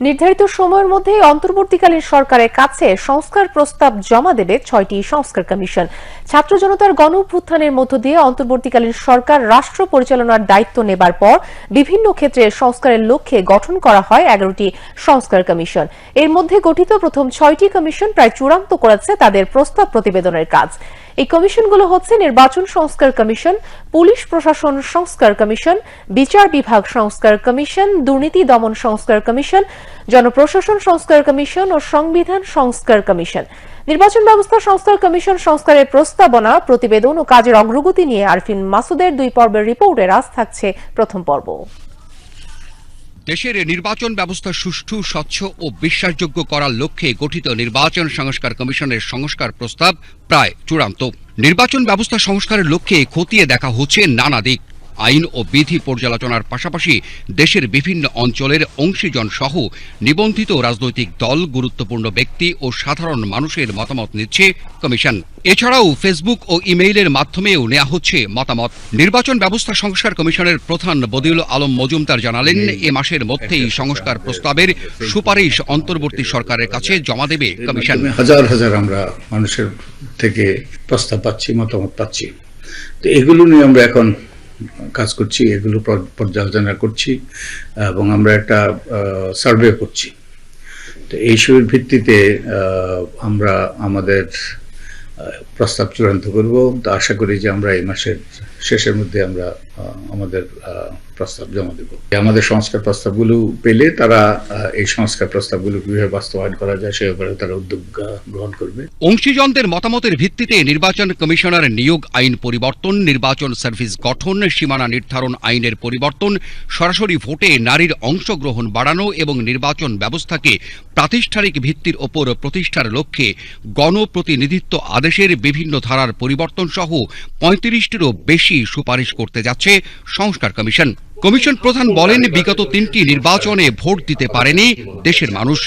নির্ধারিত সময়ের মধ্যে অন্তর্বর্তীকালীন সরকারের কাছে সংস্কার প্রস্তাব জমা দেবে ছয়টি সংস্কার কমিশন। ছাত্র জনতার গণ মধ্য দিয়ে অন্তর্বর্তীকালীন সরকার রাষ্ট্র পরিচালনার দায়িত্ব নেবার পর বিভিন্ন ক্ষেত্রে সংস্কারের লক্ষ্যে গঠন করা হয় এগারোটি সংস্কার কমিশন। এর মধ্যে গঠিত প্রথম ছয়টি কমিশন প্রায় চূড়ান্ত করেছে তাদের প্রস্তাব প্রতিবেদনের কাজ। এই কমিশনগুলো হচ্ছে নির্বাচন সংস্কার কমিশন, পুলিশ প্রশাসন সংস্কার কমিশন, বিচার বিভাগ সংস্কার কমিশন, দুর্নীতি দমন সংস্কার কমিশন, জনপ্রশাসন সংস্কার কমিশন ও সংবিধান সংস্কার কমিশন। নির্বাচন ব্যবস্থা সংস্কার কমিশন সংস্কারের প্রস্তাবনা, প্রতিবেদন ও কাজের অগ্রগতি নিয়ে আরফিন মাসুদের দুই পর্বের রিপোর্টের আজ থাকছে প্রথম পর্ব। দেশের নির্বাচন ব্যবস্থা সুষ্ঠু, স্বচ্ছ ও বিশ্বাসযোগ্য করার লক্ষ্যে গঠিত নির্বাচন সংস্কার কমিশনের সংস্কার প্রস্তাব প্রায় চূড়ান্ত। নির্বাচন ব্যবস্থা সংস্কারের লক্ষ্যে খতিয়ে দেখা হচ্ছে নানা দিক। আইন ও বিধি পর্যালোচনার পাশাপাশি দেশের বিভিন্ন অঞ্চলের অংশীজন সহ নিবন্ধিত রাজনৈতিক দল গুরুত্বপূর্ণ ব্যক্তি ও সাধারণ মানুষের মতামত নিচ্ছে কমিশন। এছাড়াও ফেসবুক ও ইমেইলের মাধ্যমেও নেওয়া হচ্ছে মতামত। নির্বাচন ব্যবস্থা সংস্কার কমিশনের প্রধান বদিউল আলম মজুমদার জানালেন এ মাসের মধ্যেই সংস্কার প্রস্তাবের সুপারিশ অন্তর্বর্তী সরকারের কাছে জমা দেবে কমিশন। হাজার হাজার আমরা মানুষের থেকে প্রস্তাব পাচ্ছি মতামত পাচ্ছি। তো এগুলো নিয়ে আমরা এখন কাজ করছি, এগুলো পর্যালোচনা করছি এবং আমরা একটা সার্ভে করছি। তো এইসবের ভিত্তিতে আমরা আমাদের প্রস্তাব চূড়ান্ত করব। তো আশা করি যে আমরা এই মাসের শেষের মধ্যে আমরা আমাদের প্রস্তাব জমা দেব। আমাদের সংস্কার প্রস্তাবগুলো পেলে তারা এই সংস্কার প্রস্তাবগুলো কীভাবে বাস্তবায়ন করা যায় সে ব্যাপারে তারা উদ্যোগ গ্রহণ করবে। অংশীজনদের মতামতের ভিত্তিতে নির্বাচন কমিশনার নিয়োগ আইন পরিবর্তন, নির্বাচন সার্ভিস গঠন, সীমানা নির্ধারণ আইনের পরিবর্তন, সরাসরি ভোটে নারীর অংশগ্রহণ বাড়ানো এবং নির্বাচন ব্যবস্থাকে প্রাতিষ্ঠানিক ভিত্তির ওপর প্রতিষ্ঠার লক্ষ্যে গণপ্রতিনিধিত্ব আদেশের বিভিন্ন ধারার পরিবর্তন সহ পঁয়ত্রিশটিরও বেশি সুপারিশ করতে যাচ্ছে সংস্কার কমিশন। কমিশন প্রধান বলেন বিগত তিনটি নির্বাচনে ভোট দিতে পারেনি, দেশের মানুষ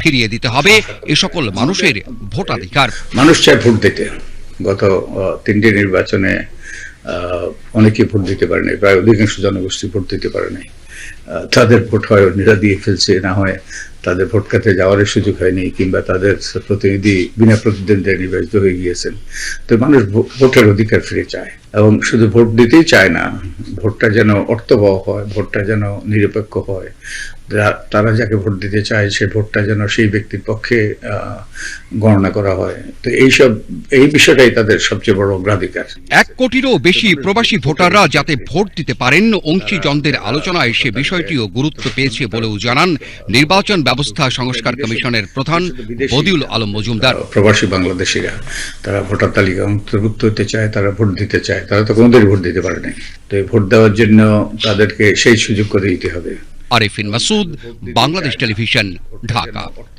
ফিরিয়ে দিতে হবে, এ সকল মানুষের ভোটাধিকার। মানুষ চায় ভোট দিতে। গত তিনটি নির্বাচনে অনেকে ভোট দিতে পারেনি, প্রায় অধিকাংশ জনগোষ্ঠী ভোট দিতে পারে নাই তাদের ভোট হয় অন্যরা দিয়ে ফেলছে, না হয় তাদের ভোট খাতে যাওয়ার সুযোগ হয়নি, কিংবা তাদের প্রতিনিধি বিনা প্রতিদ্বন্দ্বিতায় নির্বাচিত হয়ে গিয়েছেন। তো মানুষ ভোটের অধিকার ফিরে চায়, এবং শুধু ভোট দিতেই চায় না ভোটটা যেন অর্থবহ হয় ভোটটা যেন নিরপেক্ষ হয়। তারা যাকে ভোট দিতে চায় সেই ভোটটা যেন সেই ব্যক্তির পক্ষে গণনা করা হয়। তো এইসব এই বিষয়টাই তাদের সবচেয়ে বড় অগ্রাধিকার। এক কোটিরও বেশি প্রবাসী ভোটাররা যাতে ভোট দিতে পারেন অংশীজনদের আলোচনায় সে বিষয়টিও গুরুত্ব পেয়েছে বলেও জানান নির্বাচন ব্যবস্থা সংস্কার কমিশনের প্রধান বদিউল আলম মজুমদার। প্রবাসী বাংলাদেশিরা তারা ভোটার তালিকা অন্তর্ভুক্ত হতে চায় তারা ভোট দিতে চায় তারা তো কোনোদিনই ভোট দিতে পারে নাই। তো ভোট দেওয়ার জন্য তাদেরকে সেই সুযোগ করে দিতে হবে। আরিফিন মাসুদ বাংলাদেশ টেলিভিশন ঢাকা